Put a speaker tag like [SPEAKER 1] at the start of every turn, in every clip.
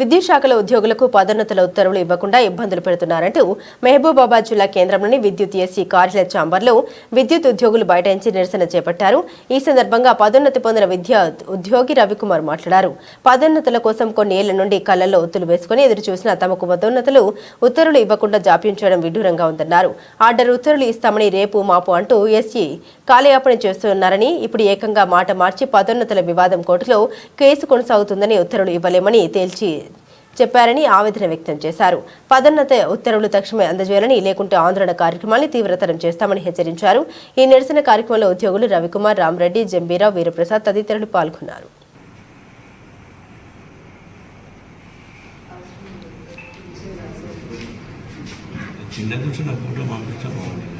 [SPEAKER 1] విద్యుత్ శాఖల ఉద్యోగులకు పదోన్నతుల ఉత్తర్వులు ఇవ్వకుండా ఇబ్బందులు పెడుతున్నారంటూ మహబూబాబాద్ జిల్లా కేంద్రంలోని విద్యుత్ ఎస్సీ కార్యాలయ ఛాంబర్లో విద్యుత్ ఉద్యోగులు బైఠాయించి నిరసన చేపట్టారు. ఈ సందర్భంగా పదోన్నతి పొందిన విద్యా ఉద్యోగి రవికుమార్ మాట్లాడారు. పదోన్నతుల కోసం కొన్ని ఏళ్ళ నుండి కళ్ళలో ఒత్తులు వేసుకుని ఎదురు చూసిన తమకు పదోన్నతులు ఉత్తర్వులు ఇవ్వకుండా జాప్యం చేయడం విడ్డూరంగా ఉందన్నారు. ఆర్డర్ ఉత్తర్వులు ఇస్తామని రేపు మాపు అంటూ ఎస్సీ కాలయాపన చేస్తున్నారని ఇప్పుడు ఏకంగా మాట మార్చి పదోన్నతుల వివాదం కోర్టులో కేసు కొనసాగుతుందని ఉత్తర్వులు ఇవ్వలేమని తేల్చి చెప్పారని ఆవేదన వ్యక్తం చేశారు. పదోన్నత ఉత్తర్వులు తక్షణమే అందజేయాలని లేకుంటే ఆందోళన కార్యక్రమాన్ని తీవ్రతరం చేస్తామని హెచ్చరించారు. ఈ నిరసన కార్యక్రమంలో ఉద్యోగులు రవికుమార్ రామరెడ్డి జంబీరావు వీరప్రసాద్ తదితరులు పాల్గొన్నారు.
[SPEAKER 2] చిన్న నుంచి నాకు ఫోటో పంపించా బాగుంది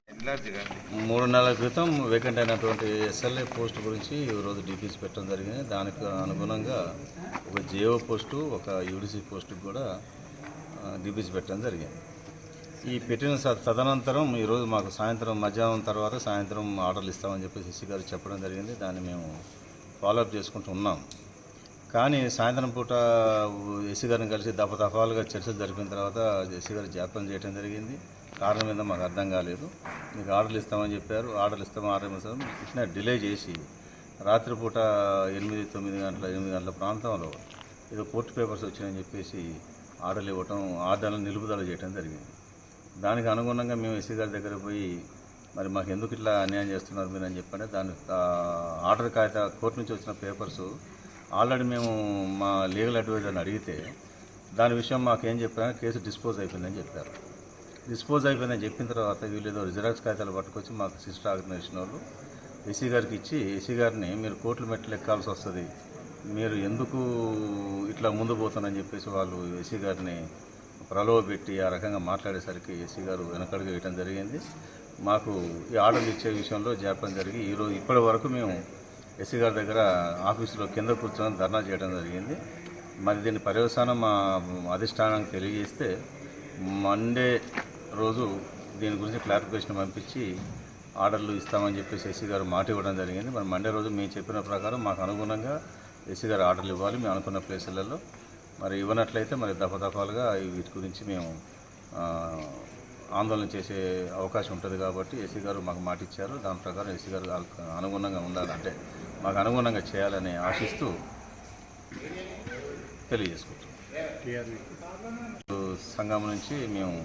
[SPEAKER 3] మూడు నెలల క్రితం వేకెంట్ అయినటువంటి ఎస్ఎల్ఏ పోస్ట్ గురించి ఈరోజు డీపీసీ పెట్టడం జరిగింది. దానికి అనుగుణంగా ఒక జియో పోస్టు ఒక యూడిసి పోస్టు కూడా డీపీసీ పెట్టడం జరిగింది. ఈ పెట్టిన తదనంతరం ఈరోజు మాకు సాయంత్రం మధ్యాహ్నం తర్వాత సాయంత్రం ఆర్డర్లు ఇస్తామని చెప్పి సిసి గారు చెప్పడం జరిగింది. దాన్ని మేము ఫాలోఅప్ చేసుకుంటూ ఉన్నాం. కానీ సాయంత్రం పూట ఎస్సీ గారిని కలిసి దఫ దఫాలుగా చర్చలు జరిపిన తర్వాత ఎస్సీ గారు జాప్యం చేయడం జరిగింది. కారణం ఏందో మాకు అర్థం కాలేదు. మీకు ఆర్డర్లు ఇస్తామని చెప్పారు. ఆర్డర్లు ఇస్తాం ఆర్డర్ ఇస్తాం ఇట్లా డిలే చేసి రాత్రిపూట ఎనిమిది తొమ్మిది గంటల ఎనిమిది గంటల ప్రాంతంలో ఏదో కోర్టు పేపర్స్ వచ్చాయని చెప్పేసి ఆర్డర్లు ఇవ్వటం ఆర్డర్లను నిలుపుదల చేయడం జరిగింది. దానికి అనుగుణంగా మేము ఎస్సీ గారి దగ్గర పోయి మరి మాకు ఎందుకు ఇట్లా అన్యాయం చేస్తున్నారు మీరు? అని చెప్పండి. దాని ఆర్డర్ కాగిత కోర్టు నుంచి వచ్చిన పేపర్స్ ఆల్రెడీ మేము మా లీగల్ అడ్వైజర్ని అడిగితే దాని విషయం మాకేం చెప్పారో కేసు డిస్పోజ్ అయిపోయిందని చెప్పారు. డిస్పోజ్ అయిపోయిందని చెప్పిన తర్వాత వీళ్ళేదో జిరాక్స్ కాగితాలు పట్టుకొచ్చి మాకు సిస్టర్ ఆర్గనైజేషన్ వాళ్ళు. ఎస్సీ గారికి ఇచ్చి ఎస్సీ గారిని మీరు కోట్లు మెట్లు ఎక్కాల్సి వస్తుంది మీరు ఎందుకు ఇట్లా ముందు పోతానని చెప్పేసి వాళ్ళు ఎస్సీ గారిని ప్రలోభపెట్టి ఆ రకంగా మాట్లాడేసరికి ఎస్సీ గారు వెనకడుగు వేయడం జరిగింది. మాకు ఈ ఆర్డర్లు ఇచ్చే విషయంలో జాప్యం జరిగి ఈరోజు ఇప్పటి వరకు మేము ఎస్సీ గారి దగ్గర ఆఫీసులో కింద కూర్చొని ధర్నా చేయడం జరిగింది. మరి దీని పర్యవసానం మా అధిష్టానానికి తెలియజేస్తే మండే రోజు దీని గురించి క్లారిఫికేషన్ పంపించి ఆర్డర్లు ఇస్తామని చెప్పేసి ఎస్సీ గారు మాట ఇవ్వడం జరిగింది. మరి మండే రోజు మేము చెప్పిన ప్రకారం మాకు అనుగుణంగా ఎస్సీ గారు ఆర్డర్లు ఇవ్వాలి. మేము అనుకున్న ప్లేసులలో మరి ఇవ్వనట్లయితే మరి దఫదఫాలుగా వీటి గురించి మేము ఆందోళన చేసే అవకాశం ఉంటుంది కాబట్టి ఎస్సీ గారు మాకు మాట ఇచ్చారు. దాని ప్రకారం ఎస్సీ గారు అనుగుణంగా ఉండాలంటే మాకు అనుగుణంగా చేయాలని ఆశిస్తూ తెలియజేసుకుంటాం సంఘం నుంచి మేము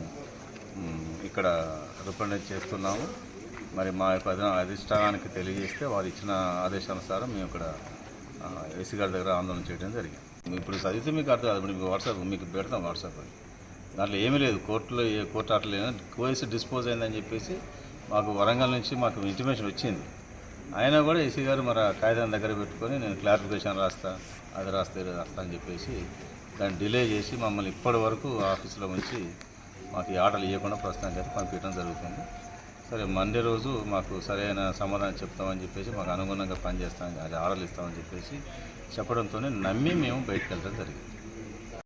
[SPEAKER 3] ఇక్కడ రిప్రజెంట్ చేస్తున్నాము. మరి మా యొక్క అధిష్టానానికి తెలియజేస్తే వారు ఇచ్చిన ఆదేశానుసారం మేము ఇక్కడ ఏసీ గారి దగ్గర ఆందోళన చేయడం జరిగింది. ఇప్పుడు చదివితే మీకు అర్థం కాదు. మీకు వాట్సాప్ మీకు పెడతాం వాట్సాప్ దాంట్లో ఏమీ లేదు కోర్టులో ఏ కోర్టు ఆటలేదు కోఎస్సీ డిస్పోజ్ అయిందని చెప్పేసి మాకు వరంగల్ నుంచి మాకు ఇంటిమేషన్ వచ్చింది. అయినా కూడా ఏసీ గారు మరి కాగితం దగ్గర పెట్టుకొని నేను క్లారిఫికేషన్ రాస్తా అది రాస్తా ఇది రాస్తా అని చెప్పేసి దాన్ని డిలే చేసి మమ్మల్ని ఇప్పటి వరకు ఆఫీసులో ఉంచి మాకు ఈ ఆర్డర్లు ఇవ్వకుండా ప్రస్తుతానికి అయితే పంపించడం జరుగుతుంది. సరే మండే రోజు మాకు సరైన సమాధానం చెప్తామని చెప్పేసి మాకు అనుగుణంగా పనిచేస్తామని అది ఆర్డర్లు ఇస్తామని చెప్పేసి చెప్పడంతోనే నమ్మి మేము బయటకు వెళ్ళడం జరిగింది.